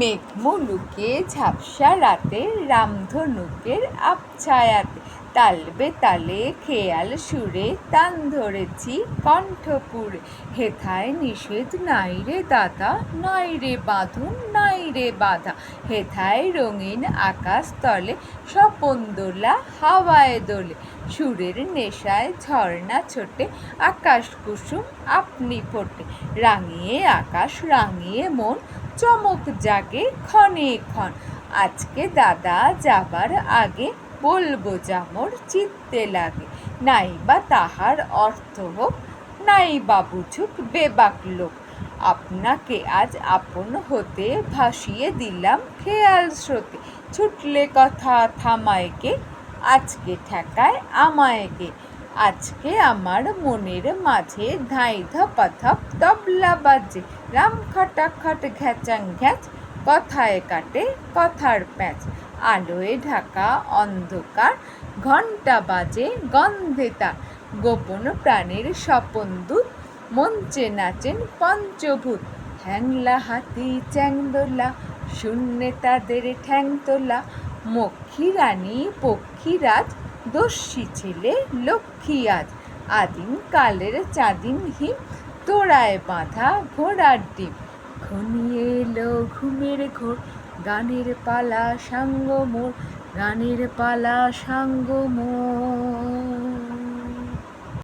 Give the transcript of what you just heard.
মেঘ মুলুকে ঝাপসা রাতে, রামধনুকের আবছায়াতে তালবে তালে খেয়াল সুরে তান ধরেছি কণ্ঠপুরে। হেথায় নিষেধ, নাই রে দাদা, নাই রে বাঁধন, নাই রে বাধা। হেথায় রঙিন আকাশ তলে স্বপন দোলা হাওয়ায় দোলে। সুরের নেশায় ঝর্ণা ছোটে, আকাশ কুসুম আপনি ফোটে। রাঙিয়ে আকাশ, রাঙিয়ে মন চমক জাগে ক্ষণে ক্ষণ। আজকে দাদা যাবার আগে বলব যামর চিত্তে লাগে। নাই বা তাহার অর্থ হোক নাই বা বুঝুক বেবাক লোক। আপনাকে আজ আপন হতে ভাসিয়ে দিলাম খেয়াল স্রোতে। ছুটলে কথা থামায়কে আজকে ঠেকায় আমায়কে আজকে আমার মনের মাঝে ধাই ধপাধপ তবলা বাজে। রাম খটাখট ঘ্যাচাং ঘ্যাচ, কথায় কাটে কথার প্যাঁচ। আলোয় ঢাকা অন্ধকার, ঘণ্টা বাজে গন্ধে তার গোপন প্রাণীর স্বপন দূত, মঞ্চে নাচেন পঞ্চভূত। হ্যাংলা হাতি চ্যাংদোলা শূন্যে তাদের ঠ্যাং তোলা। মক্ষী রানী পক্ষীরাজ দস্যি ছেলে, লক্ষ্মী আজ। আদিম কালের চাঁদিম হিম তোড়ায় বাঁধা ঘোড়ার ডিম। ঘনিয়ে এলো ঘুমের ঘোর, গানের পালা সাঙ্গ মোর গানের পালা সাঙ্গ মোর